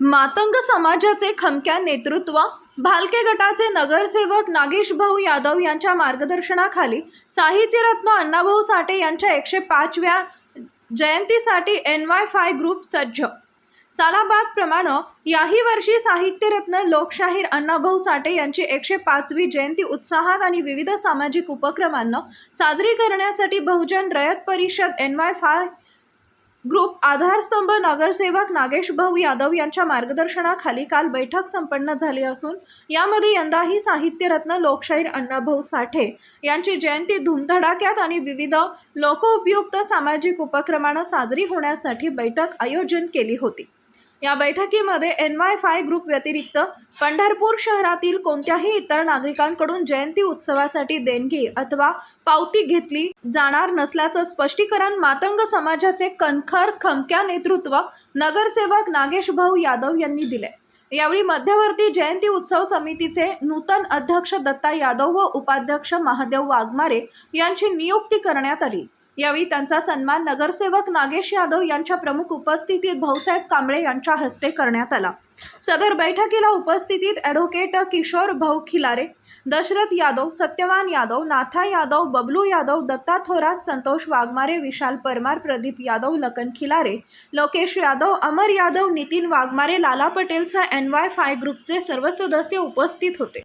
मातंग समाजाचे खमक्या नेतृत्व भालके गटाचे नगरसेवक नागेश भाऊ यादव यांच्या मार्गदर्शनाखाली साहित्यरत्न अण्णाभाऊ साठे यांच्या एकशे पाचव्या जयंतीसाठी एन वाय फाय ग्रुप सज्ज. सालाबादप्रमाणे याही वर्षी साहित्यरत्न लोकशाहीर अण्णाभाऊ साठे यांची एकशे पाचवी जयंती उत्साहात आणि विविध सामाजिक उपक्रमांना साजरी करण्यासाठी बहुजन रयत परिषद एन वाय फाय ग्रुप आधारस्तंभ नगरसेवक नागेश भाऊ यादव यांच्या मार्गदर्शनाखाली काल बैठक संपन्न झाली असून यामध्ये यंदाही साहित्यरत्न लोकशाहीर अण्णाभाऊ साठे यांची जयंती धूमधडाक्यात आणि विविध लोकोपयुक्त सामाजिक उपक्रमानं साजरी होण्यासाठी बैठक आयोजन केली होती. या बैठकीमध्ये एन वाय फाय ग्रुप व्यतिरिक्त पंढरपूर शहरातील कोणत्याही इतर नागरिकांकडून जयंती उत्सवासाठी देणगी अथवा पावती घेतली जाणार नसल्याचं स्पष्टीकरण मातंग समाजाचे कणखर खमक्या नेतृत्व नगरसेवक नागेश भाऊ यादव यांनी दिले यावेळी मध्यवर्ती जयंती उत्सव समितीचे नूतन अध्यक्ष दत्ता यादव व उपाध्यक्ष महादेव वाघमारे यांची नियुक्ती करण्यात आली. यावेळी त्यांचा सन्मान नगरसेवक नागेश यादव यांच्या प्रमुख उपस्थितीत भाऊसाहेब कांबळे यांच्या हस्ते करण्यात आला. सदर बैठकीला उपस्थितीत ॲडव्होकेट किशोर भाऊ खिलारे दशरथ यादव सत्यवान यादव नाथा यादव बबलू यादव दत्ता थोरात संतोष वाघमारे विशाल परमार प्रदीप यादव लखन खिलारे लोकेश यादव अमर यादव नितीन वाघमारे लाला पटेलसह एन वाय फाय ग्रुपचे सर्व सदस्य उपस्थित होते.